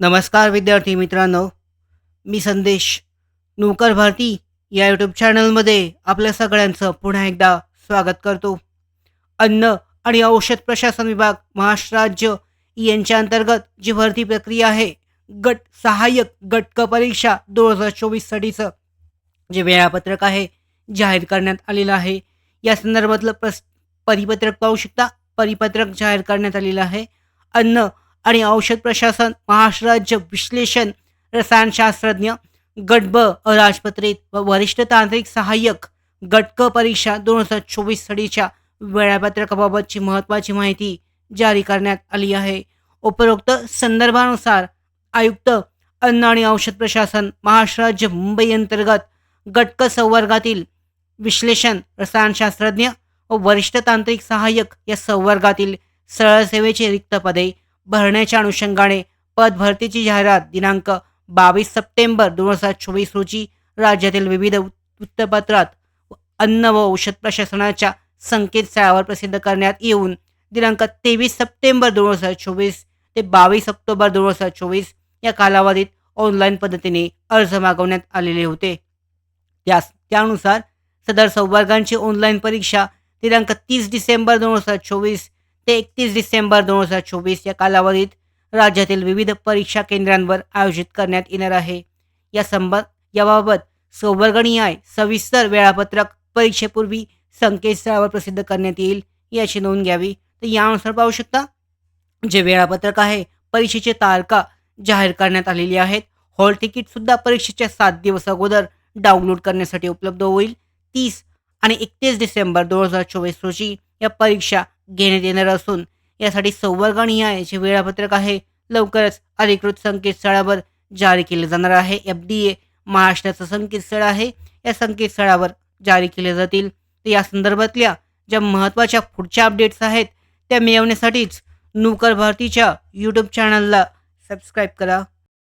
नमस्कार विद्यार्थी मित्रांनो. मी संदेश नोकर भारती या यूट्यूब चॅनलमध्ये आपल्या सगळ्यांचं पुन्हा एकदा स्वागत करतो. अन्न आणि औषध प्रशासन विभाग महाराष्ट्र राज्य यांच्या अंतर्गत जी भरती प्रक्रिया आहे गट सहाय्यक गटक परीक्षा दोन हजार चोवीससाठीचं जे वेळापत्रक आहे जाहीर करण्यात आलेलं आहे. या संदर्भातलं प्रस परिपत्रक पाहू शकता. परिपत्रक जाहीर करण्यात आलेलं आहे. अन्न आणि औषध प्रशासन महाराष्ट्र राज्य विश्लेषण रसायनशास्त्रज्ञ गट ब अराजपत्रित व वरिष्ठ तांत्रिक सहाय्यक गटक परीक्षा दोन हजार चोवीस सालीच्या वेळापत्रकाबाबतची महत्त्वाची माहिती जारी करण्यात आली आहे. उपरोक्त संदर्भानुसार आयुक्त अन्न आणि औषध प्रशासन महाराष्ट्र राज्य मुंबई अंतर्गत गटक संवर्गातील विश्लेषण रसायनशास्त्रज्ञ व वरिष्ठ तांत्रिक सहाय्यक या संवर्गातील सरळसेवेचे रिक्त पदे भरण्याच्या अनुषंगाने पद भरतीची जाहिरात दिनांक बावीस सप्टेंबर दोन हजार चोवीस रोजी राज्यातील विविध वृत्तपत्रात अन्न व औषध प्रशासनाच्या संकेतस्थळावर प्रसिद्ध करण्यात येऊन दिनांक तेवीस सप्टेंबर दोन हजार चोवीस ते बावीस ऑक्टोबर दोन हजार चोवीस या कालावधीत ऑनलाईन पद्धतीने अर्ज मागवण्यात आलेले होते. त्यास त्यानुसार सदर संवर्गांची ऑनलाईन परीक्षा दिनांक तीस डिसेंबर दोन हजार चोवीस ते एकतीस डिसेंबर दोन हजार चोवीस या कालावधीत राज्यातील विविध परीक्षा केंद्रांवर आयोजित करण्यात येणार आहे. या संबंध याबाबत सौवर्गणीय सविस्तर वेळापत्रक परीक्षेपूर्वी संकेतस्थळावर प्रसिद्ध करण्यात येईल याची नोंद घ्यावी. तर यानुसार पाहू शकता जे वेळापत्रक आहे परीक्षेचे तारखा जाहीर करण्यात आलेली आहेत. हॉल तिकीटसुद्धा परीक्षेच्या सात दिवस अगोदर डाउनलोड करण्यासाठी उपलब्ध होईल. तीस आणि एकतीस डिसेंबर दोन हजार चोवीस रोजी या परीक्षा घेण्यात येणार असून यासाठी संवर्गणीय वेळापत्रक आहे. लवकरच अधिकृत संकेतस्थळावर जारी केले जाणार आहे. एफ डी ए महाराष्ट्राचं संकेतस्थळ आहे. या संकेतस्थळावर जारी केले जातील. तर या संदर्भातल्या ज्या महत्त्वाच्या पुढच्या अपडेट्स आहेत त्या मिळवण्यासाठीच नूकर भारतीच्या यूट्यूब चॅनलला सबस्क्राईब करा.